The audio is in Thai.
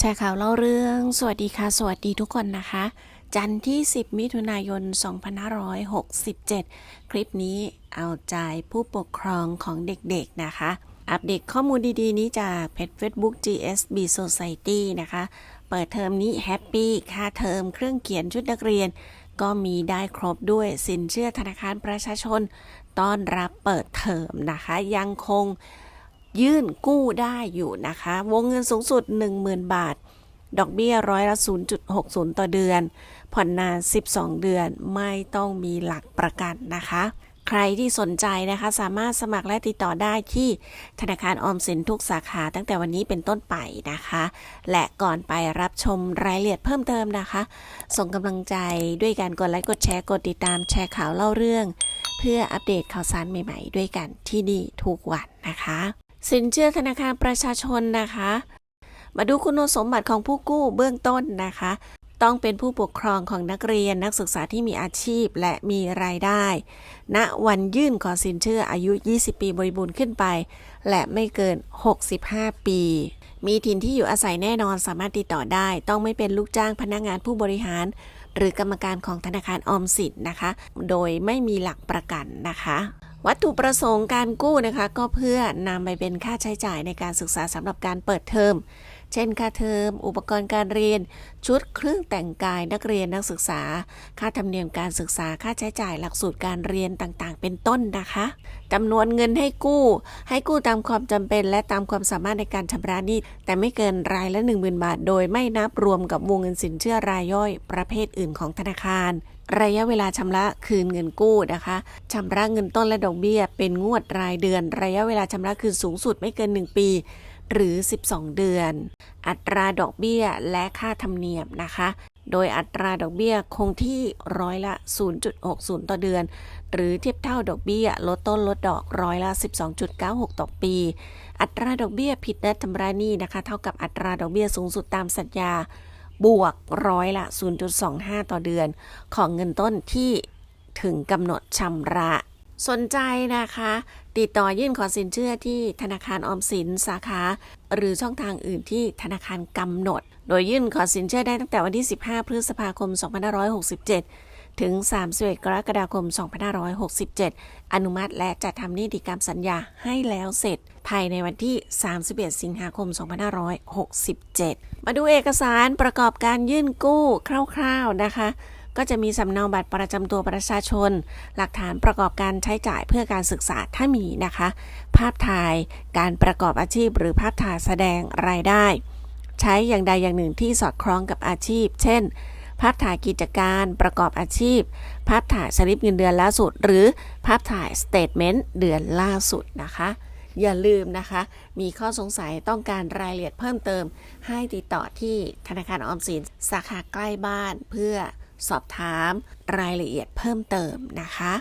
แชร์ข่าวเล่าเรื่อง สวัสดีค่ะ สวัสดีทุกคนนะคะ จันทร์ที่ 10 มิถุนายน 2567 คลิปนี้เอาใจผู้ปกครองของเด็กๆนะคะ อัปเดตข้อมูลดีๆ นี้จากเพจ Facebook GSB Society นะคะ เปิดเทอมนี้แฮปปี้ค่าเทอมเครื่องเขียนชุดนักเรียน ก็มีได้ครบด้วยสินเชื่อธนาคารประชาชน ต้อนรับเปิดเทอมนะคะ ยังคง ยื่นกู้ได้อยู่นะคะ วงเงินสูงสุด 10,000 บาท ดอกเบี้ยร้อยละ 0.60 ต่อเดือน ผ่อนนาน 12 เดือนไม่ต้องมีหลักประกันนะคะ ใครที่สนใจนะคะสามารถสมัครและติดต่อได้ที่ธนาคารออมสินทุกสาขาตั้งแต่วันนี้เป็นต้นไปนะคะ และก่อนไปรับชมรายละเอียดเพิ่มเติมนะคะ ส่งกำลังใจด้วยการกดไลค์กดแชร์กดติดตามแชร์ข่าวเล่าเรื่องเพื่ออัปเดตข่าวสารใหม่ ๆ ด้วยกันที่นี่ทุกวันนะคะ สินเชื่อธนาคารประชาชนนะคะ มาดูคุณสมบัติของผู้กู้เบื้องต้นนะคะ ต้องเป็นผู้ปกครองของนักเรียนนักศึกษาที่มีอาชีพและมีรายได้ ณวันยื่นขอสินเชื่ออายุ 20 ปีบริบูรณ์ขึ้นไป และไม่เกิน 65 ปี มีถิ่นที่อยู่อาศัยแน่นอนสามารถติดต่อได้ ต้องไม่เป็นลูกจ้างพนักงานผู้บริหาร หรือกรรมการของธนาคารออมสินนะคะ โดยไม่มีหลักประกันนะคะ วัตถุประสงค์การกู้นะคะ ก็เพื่อนำไปเป็นค่าใช้จ่ายในการศึกษาสำหรับการเปิดเทอม เช่นค่าเทอม อุปกรณ์การเรียน ชุดเครื่องแต่งกายนักเรียนนักศึกษา ค่าธรรมเนียมการศึกษา ค่าใช้จ่ายหลักสูตรการเรียนต่างๆ เป็นต้นนะคะจำนวนเงินให้กู้ ให้กู้ตามความจำเป็น และตามความสามารถในการชำระหนี้ แต่ไม่เกินรายละ 10,000 บาท โดยไม่นับรวมกับวงเงินสินเชื่อรายย่อยประเภทอื่นของธนาคารระยะเวลาชำระคืนเงินกู้นะคะชำระเงินต้นและดอกเบี้ย เป็นงวดรายเดือน ระยะเวลาชำระคืนสูงสุดไม่เกิน 1 ปี หรือ 12 เดือน อัตราดอกเบี้ยและค่าธรรมเนียมนะคะ โดยอัตราดอกเบี้ยคงที่ร้อยละ 0.60 ต่อเดือน หรือเทียบเท่าดอกเบี้ยลดต้นลดดอกร้อยละ 12.96 ต่อปี อัตราดอกเบี้ยผิดนัดชำระหนี้นะคะ เท่ากับอัตราดอกเบี้ยสูงสุดตามสัญญา บวกร้อยละ 0.25 ต่อเดือน ของเงินต้นที่ถึงกำหนดชำระ สนใจนะคะ ติดต่อยื่นขอสินเชื่อที่ธนาคารออมสินสาขา หรือช่องทางอื่นที่ธนาคารกำหนด โดยยื่นขอสินเชื่อได้ตั้งแต่วันที่ 15 พฤษภาคม 2567 ถึง 31 กรกฎาคม 2567 อนุมัติและจัดทำนิติกรรมสัญญาให้แล้วเสร็จ ภายในวันที่ 31 สิงหาคม 2567 มาดูเอกสารประกอบการยื่นกู้คร่าว ๆนะคะ ก็จะมีสำเนาบัตรประจำตัวประชาชน หลักฐานประกอบการใช้จ่ายเพื่อการศึกษาถ้ามีนะคะ ภาพถ่ายการประกอบอาชีพ หรือภาพถ่ายแสดงรายได้ ใช้อย่างใดอย่างหนึ่งที่สอดคล้องกับอาชีพ เช่น ภาพถ่ายกิจการประกอบอาชีพ ภาพถ่ายสลิปเงินเดือนล่าสุด หรือภาพถ่ายสเตทเมนต์เดือนล่าสุดนะคะอย่าลืมนะคะ มีข้อสงสัยต้องการรายละเอียดเพิ่มเติม ให้ติดต่อที่ธนาคารออมสินสาขาใกล้บ้านเพื่อ สอบถามรายละเอียดเพิ่มเติมนะคะ